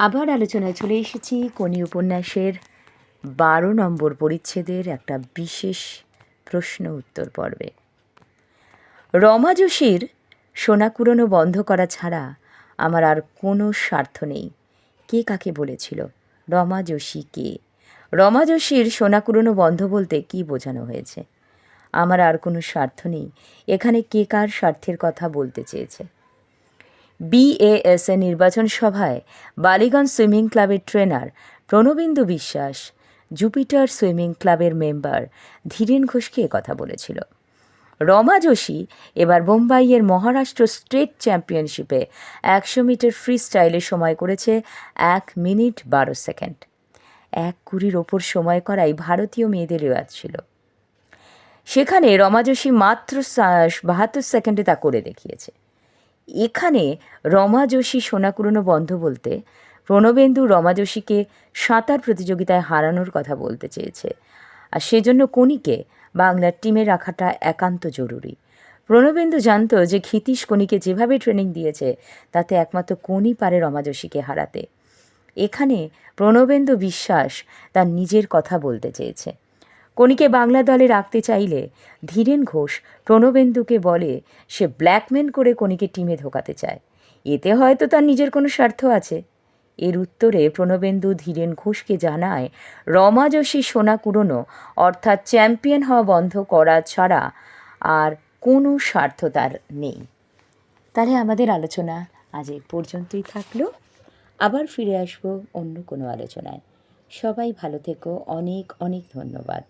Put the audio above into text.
আবার আলোচনায় চলে এসেছি কোনি উপন্যাসের বারো নম্বর পরিচ্ছেদের একটা বিশেষ প্রশ্ন উত্তর পর্বে। রমা যোশীর সোনা কুড়োনো বন্ধ করা ছাড়া আমার আর কোনো স্বার্থ নেই। কে কাকে বলেছিল? রমা যোশী কে? রমা যোশীর সোনা কুড়োনো বন্ধ বলতে কি বোঝানো হয়েছে? আমার আর কোনো স্বার্থ নেই। এখানে কে কার স্বার্থের কথা বলতে চেয়েছে? বিএএসএ নির্বাচন সভায় বালিগঞ্জ সুইমিং ক্লাবের trainer Pranabindu Biswas, Jupiter swimming ক্লাবের মেম্বার ধীরেন ঘোষকে কথা বলেছিল। রমা যোশী এবার বোম্বাইয়ের মহারাষ্ট্র স্টেট চ্যাম্পিয়নশিপে একশো মিটার ফ্রি স্টাইলে সময় করেছে এক মিনিট বারো সেকেন্ড। এক কুড়ির ওপর সময় করাই ভারতীয় মেয়েদের রেওয়াজ ছিল। সেখানে রমা যোশী মাত্র বাহাত্তর সেকেন্ডে তা করে দেখিয়েছে। এখানে রমা যোশী, সোনা কুড়োনো বন্ধ বলতে প্রণবেন্দু রমা যোশীকে সাঁতার প্রতিযোগিতায় হারানোর কথা বলতে চেয়েছে। আর সেজন্য কণিকে বাংলার টিমে রাখাটা একান্ত জরুরি। প্রণবেন্দু জানতো যে ক্ষিতীশ কণিকে যেভাবে ট্রেনিং দিয়েছে, তাতে একমাত্র কণি পারে রমা যোশীকে হারাতে। এখানে প্রণবেন্দু বিশ্বাস তার নিজের কথা বলতে চেয়েছে। কণিকে বাংলা দলে রাখতে চাইলে ধীরেন ঘোষ প্রণবেন্দুকে বলে সে ব্ল্যাকমেন করে কণিকে টিমে ঢোকাতে চায়। এতে হয়তো তার নিজের কোনো স্বার্থ আছে। এর উত্তরে প্রণবেন্দু ধীরেন ঘোষকে জানায়, রমা যোশী সোনা কুড়োনো অর্থাৎ চ্যাম্পিয়ন হওয়া বন্ধ করা ছাড়া আর কোনো স্বার্থ তার নেই। তাহলে আমাদের আলোচনা আজ এই পর্যন্তই থাকল। আবার ফিরে আসব অন্য কোনো আলোচনায়। সবাই ভালো থেকো। অনেক অনেক ধন্যবাদ।